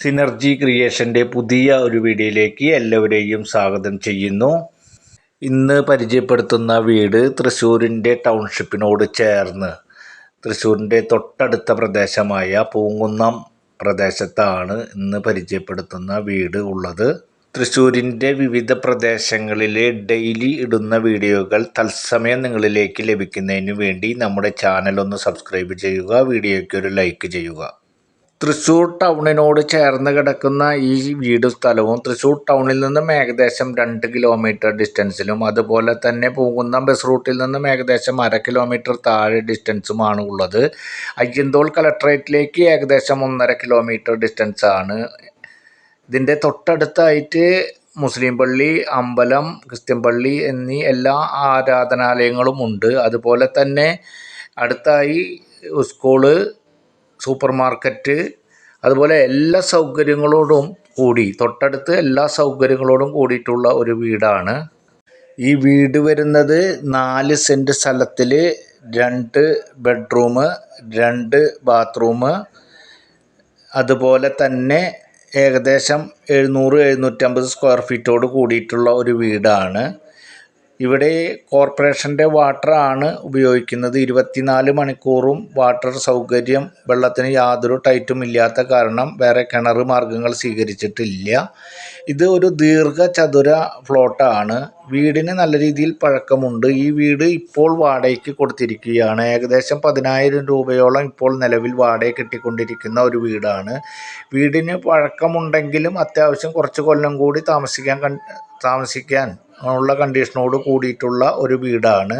Synergy ക്രിയേഷന്റെ പുതിയ ഒരു വീഡിയോയിലേക്ക് എല്ലാവരെയും സ്വാഗതം ചെയ്യുന്നു. ഇന്ന് പരിചയപ്പെടുത്തുന്ന വീട് തൃശ്ശൂരിന്റെ ടൗൺഷിപ്പിനോട് ചേർന്ന് തൃശ്ശൂരിന്റെ തൊട്ടടുത്ത പ്രദേശമായ പൂങ്കുന്നം പ്രദേശത്താണ് ഇന്ന് പരിചയപ്പെടുത്തുന്ന വീട് ഉള്ളത്. തൃശ്ശൂരിന്റെ വിവിധ പ്രദേശങ്ങളിലെ ഡെയിലി ഇടുന്ന വീഡിയോകൾ തത്സമയം നിങ്ങളിലേക്ക് ലഭിക്കുന്നതിന് വേണ്ടി നമ്മുടെ ചാനൽ ഒന്ന് സബ്സ്ക്രൈബ് ചെയ്യുക വീഡിയോയ്ക്ക് ഒരു ലൈക്ക് ചെയ്യുക. തൃശ്ശൂർ ടൗണിനോട് ചേർന്ന് കിടക്കുന്ന ഈ വീടും സ്ഥലവും തൃശ്ശൂർ ടൗണിൽ നിന്നും ഏകദേശം രണ്ട് കിലോമീറ്റർ ഡിസ്റ്റൻസിലും അതുപോലെ തന്നെ പോകുന്ന ബസ് റൂട്ടിൽ നിന്നും ഏകദേശം അര കിലോമീറ്റർ താഴെ ഡിസ്റ്റൻസുമാണ് ഉള്ളത്. അയ്യന്തോൾ കലക്ട്രേറ്റിലേക്ക് ഏകദേശം ഒന്നര കിലോമീറ്റർ ഡിസ്റ്റൻസാണ് ഇതിന്റെ തൊട്ടടുത്തായിട്ട് മുസ്ലിം പള്ളി അമ്പലം ക്രിസ്ത്യൻ പള്ളി എന്നീ എല്ലാ ആരാധനാലയങ്ങളും ഉണ്ട്. അതുപോലെ തന്നെ അടുത്തായി സ്കൂൾ സൂപ്പർ മാർക്കറ്റ് അതുപോലെ എല്ലാ സൗകര്യങ്ങളോടും കൂടി തൊട്ടടുത്ത് എല്ലാ സൗകര്യങ്ങളോടും കൂടിയിട്ടുള്ള ഒരു വീടാണ്. ഈ വീട് വരുന്നത് നാല് സെന്റ് സ്ഥലത്തിൽ രണ്ട് ബെഡ്റൂം രണ്ട് ബാത്റൂം. അതുപോലെ തന്നെ ഏകദേശം എഴുന്നൂറ് എഴുന്നൂറ്റമ്പത് സ്ക്വയർ ഫീറ്റോട് കൂടിയിട്ടുള്ള ഒരു വീടാണ്. ഇവിടെ കോർപ്പറേഷന്റെ വാട്ടറാണ് ഉപയോഗിക്കുന്നത്. ഇരുപത്തിനാല് മണിക്കൂറും വാട്ടർ സൗകര്യം വെള്ളത്തിന് യാതൊരു ടൈറ്റും ഇല്ലാത്ത കാരണം വേറെ കിണർ മാർഗങ്ങൾ സ്വീകരിച്ചിട്ടില്ല. ഇത് ഒരു ദീർഘചതുര ഫ്ലോട്ടാണ്. വീടിന് നല്ല രീതിയിൽ പഴക്കമുണ്ട്. ഈ വീട് ഇപ്പോൾ വാടകയ്ക്ക് കൊടുത്തിരിക്കുകയാണ്. ഏകദേശം പതിനായിരം രൂപയോളം ഇപ്പോൾ നിലവിൽ വാടക കിട്ടിക്കൊണ്ടിരിക്കുന്ന ഒരു വീടാണ്. വീടിന് പഴക്കമുണ്ടെങ്കിലും അത്യാവശ്യം കുറച്ച് കൊല്ലം കൂടി താമസിക്കാൻ താമസിക്കാൻ ഉള്ള കണ്ടീഷനോട് കൂടിയിട്ടുള്ള ഒരു വീടാണ്.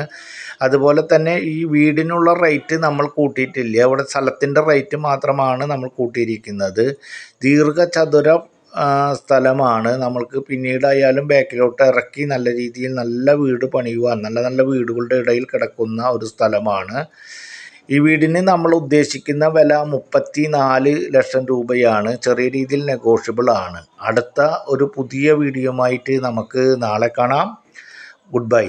അതുപോലെ തന്നെ ഈ വീടിനുള്ള റേറ്റ് നമ്മൾ കൂട്ടിയിട്ടില്ല. ഇവിടെ സ്ഥലത്തിന്റെ റേറ്റ് മാത്രമാണ് നമ്മൾ കൂട്ടിയിരിക്കുന്നത്. ദീർഘചതുര സ്ഥലമാണ്. നമ്മൾക്ക് പിന്നീടായാലും ബാക്കിലോട്ട് ഇറക്കി നല്ല രീതിയിൽ നല്ല വീട് പണിയുവാൻ നല്ല നല്ല വീടുകളുടെ ഇടയിൽ കിടക്കുന്ന ഒരു സ്ഥലമാണ്. ഈ വീടിന് നമ്മൾ ഉദ്ദേശിക്കുന്ന വില മുപ്പത്തി നാല് ലക്ഷം രൂപയാണ്. ചെറിയ രീതിയിൽ നെഗോഷ്യബിൾ ആണ്. അടുത്ത ഒരു പുതിയ വീഡിയോ ആയിട്ട് നമുക്ക് നാളെ കാണാം. Good bye